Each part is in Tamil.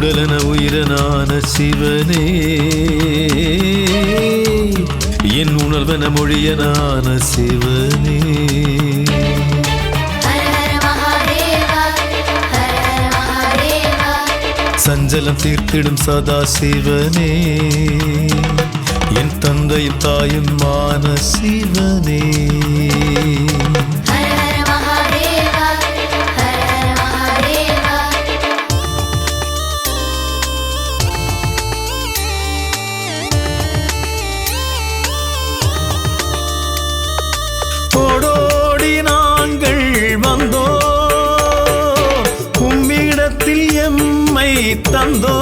உடலன உயிரனான சிவனே. என் உணர்வன மொழியனான சிவனே. சஞ்சலம் தீர்த்திடும் சதா சிவனே. என் தந்தையும் தாயும் மான சிவனே. தந்தோ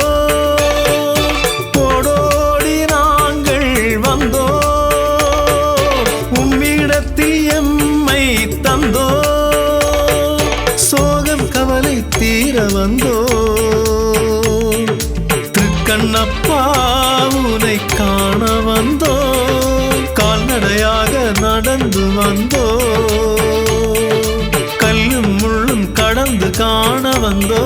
ஓடோடி நாங்கள் வந்தோ உம்மிடத்தில் எம்மை தந்தோ சோகம் கவலை தீர வந்தோ. திருக்கண்ணப்பா உனை காண வந்தோ கால்நடையாக நடந்து வந்தோ. கல்லும் முள்ளும் கடந்து காண வந்தோ.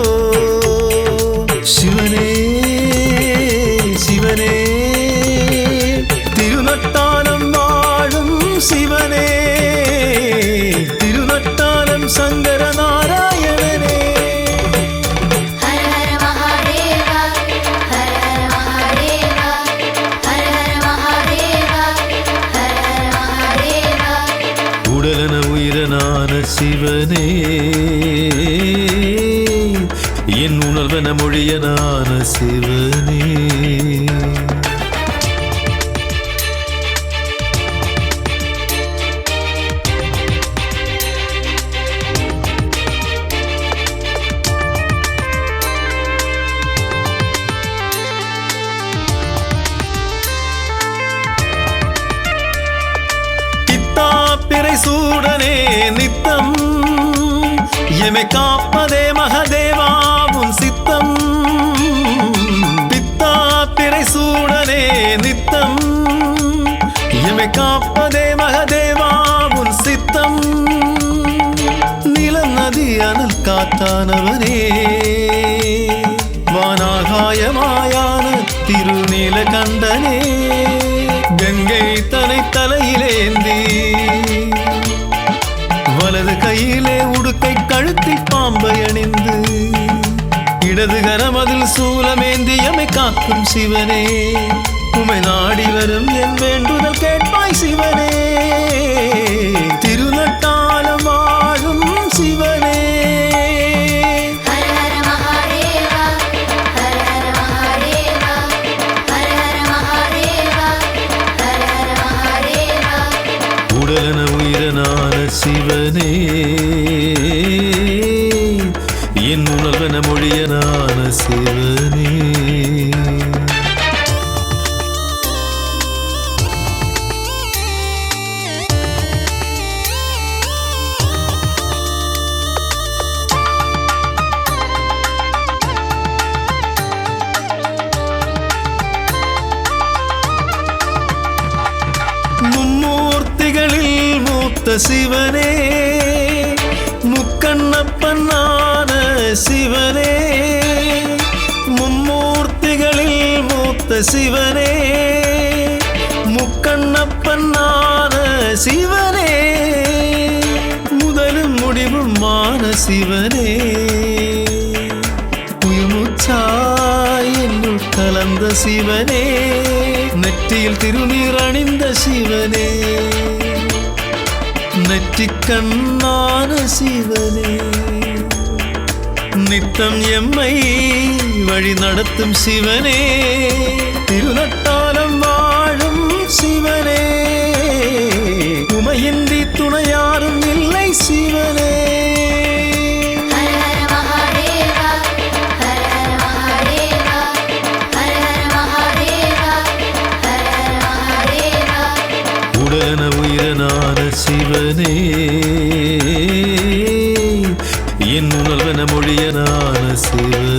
உயிரனான சிவனே. என் உணர்வன மொழியனான சிவனே. பித்தாப்பிரை சூடனே நித்தம். எமை காப்பதே மகதேவாவும் சித்தம். பித்தா பித்தாப்பிரை சூடனே நித்தம். எமை காப்பதே மகதேவாவும் சித்தம். நிலம் நதி அனல் காத்தானவனே. வானாகாயமாயான திருநீல கண்டனே கங்கை தனை தலையிலேந்தி வலது கையிலே உடுக்கை கழுத்தில் பாம்பை அணிந்து இடது கரமதில் சூலமேந்தியமை காக்கும் சிவனே. உமை நாடி வரும் என் வேண்டுதல் கேட்பாய் சிவனே. சிவனே. என் உணர்வன மொழியனான சிவனே. மூத்த சிவனே முக்கண்ணப்பன்னான சிவனே மும்மூர்த்திகளில் மூத்த சிவனே முக்கண்ணப்பன்னான சிவனே முதலும் முடிவும் மான சிவனே. உயிர்முச்சாய் என்னுள் கலந்த சிவனே நெற்றியில் திருநீர் அணிந்த சிவனே. நெற்றிக் கண்ணான சிவனே நித்தம் எம்மை வழி நடத்தும் சிவனே. உணர்வனே. என் உணர்வன மொழியனான சிவ